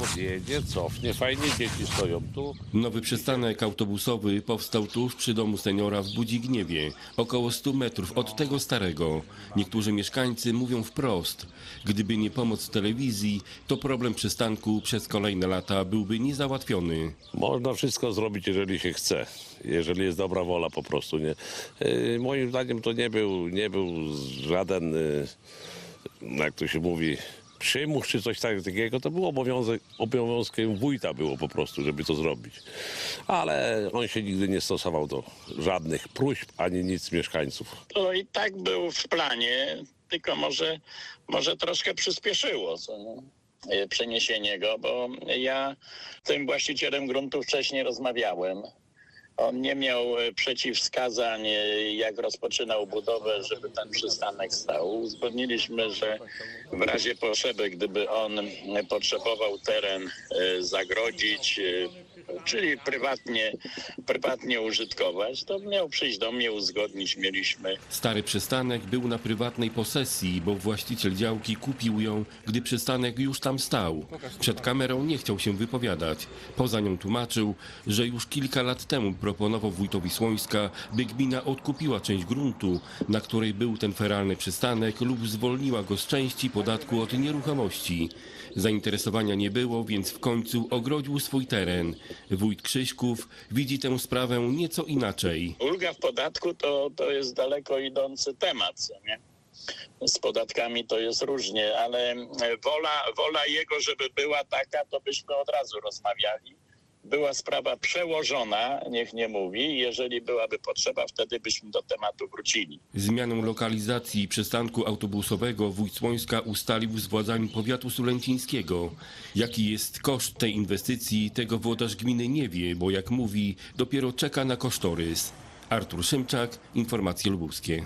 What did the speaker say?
podjedzie, cofnie, fajnie, dzieci stoją tu. Nowy przystanek autobusowy powstał tuż przy domu seniora w Budzigniewie, około 100 metrów od tego starego. Niektórzy mieszkańcy mówią wprost, gdyby nie pomoc telewizji, to problem przystanku przez kolejne lata byłby niezałatwiony. Można wszystko zrobić, jeżeli się chce, jeżeli jest dobra wola po prostu. Nie? Yy, moim zdaniem to nie był, nie był żaden, yy, jak to się mówi, przymus czy coś tak- takiego, to był obowiązek, obowiązkiem wójta było po prostu, żeby to zrobić. Ale on się nigdy nie stosował do żadnych próśb, ani nic mieszkańców. To i tak był w planie, tylko może, może troszkę przyspieszyło co? E, przeniesienie go, bo ja z tym właścicielem gruntu wcześniej rozmawiałem. On nie miał e, przeciwwskazań, e, jak rozpoczynał budowę, żeby ten przystanek stał. Uzgodniliśmy, że w razie potrzeby, gdyby on e, potrzebował teren zagrodzić, czyli prywatnie, prywatnie użytkować, to miał przyjść do mnie, uzgodnić. Mieliśmy Stary przystanek był na prywatnej posesji, bo właściciel działki kupił ją, gdy przystanek już tam stał. Przed kamerą nie chciał się wypowiadać. Poza nią tłumaczył, że już kilka lat temu proponował wójtowi Słońska, by gmina odkupiła część gruntu, na której był ten feralny przystanek lub zwolniła go z części podatku od nieruchomości. Zainteresowania nie było, więc w końcu ogrodził swój teren. Wójt Krzyśków widzi tę sprawę nieco inaczej. ulga w podatku to, to jest daleko idący temat, nie? Z podatkami to jest różnie, ale wola, wola jego, żeby była taka, to byśmy od razu rozmawiali. Była sprawa przełożona, niech nie mówi. Jeżeli byłaby potrzeba, wtedy byśmy do tematu wrócili. Zmianę lokalizacji przystanku autobusowego wójt Słońska ustalił z władzami powiatu sulęcińskiego. Jaki jest koszt tej inwestycji, tego włodarz gminy nie wie, bo jak mówi, dopiero czeka na kosztorys. Artur Szymczak, Informacje Lubuskie.